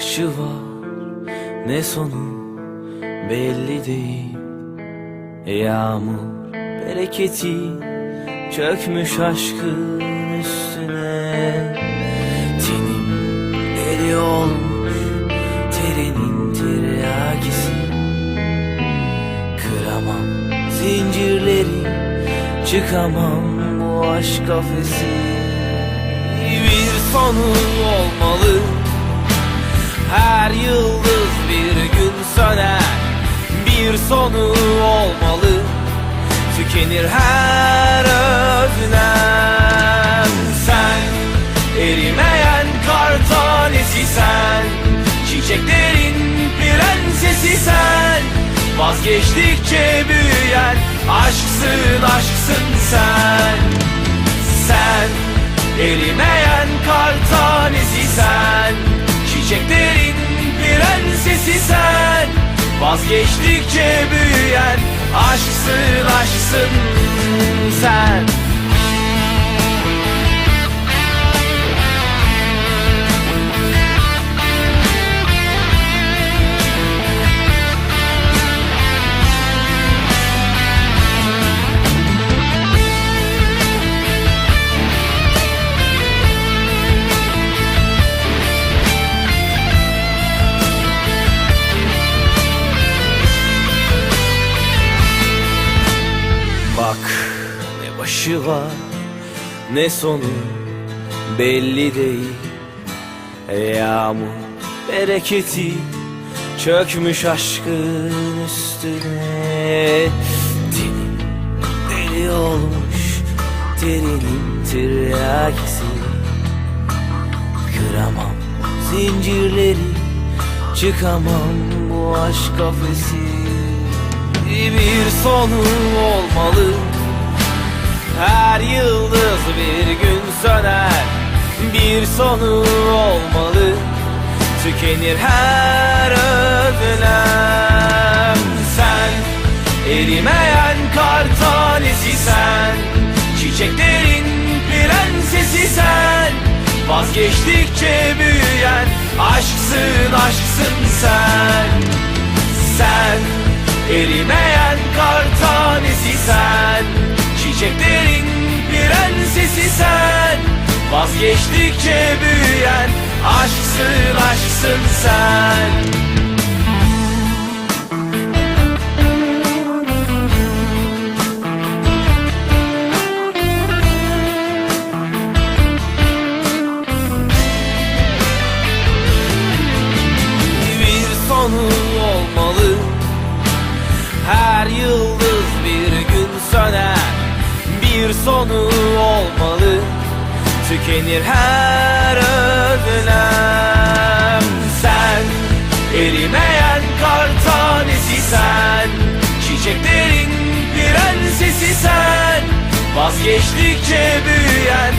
başı var ne sonu belli değil. Yağmur bereketi çökmüş aşkın üstüne. Tenim deli olmuş terinin tiryakisi. Kıramam zincirleri çıkamam bu aşk kafesi. Bir sonu olmalı her yıldız bir gün söner. Bir sonu olmalı. Tükenir her özlem. Sen erimeyen kar tanesi sen. Çiçeklerin prensesi sen. Vazgeçtikçe büyüyen Vazgeçtikçe büyüyen aşksın aşksın sen var. Ne sonu belli değil. Yağmur bereketi çökmüş aşkın üstüne. Tenim deli olmuş terinin tiryakisi. Kıramam zincirleri çıkamam bu aşk kafesi. Bir sonu olmalı yıldız bir gün söner. Bir sonu olmalı Tükenir her özlem. Sen erimeyen kar tanesi sen Çiçeklerin prensesi sen. Vazgeçtikçe büyüyen aşksın aşksın sen. Sen Erimeyen kar tanesi sen Çiçeklerin prensesi sen Vazgeçtikçe büyüyen aşksın aşksın sen Bir sonu olmalı. Tükenir her özlem. Sen erimeyen kar tanesi sen. Çiçeklerin prensesi sen. Vazgeçtikçe büyüyen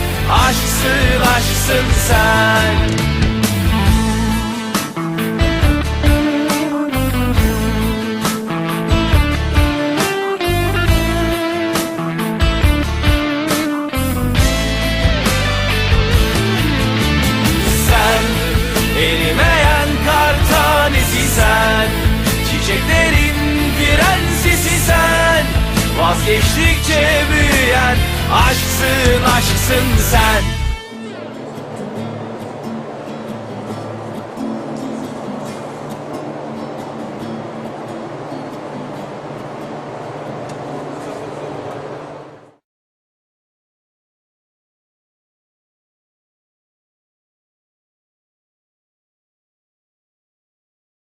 Çiçeklerin prensesi sen. Vazgeçtikçe büyüyen aşksın aşksın sen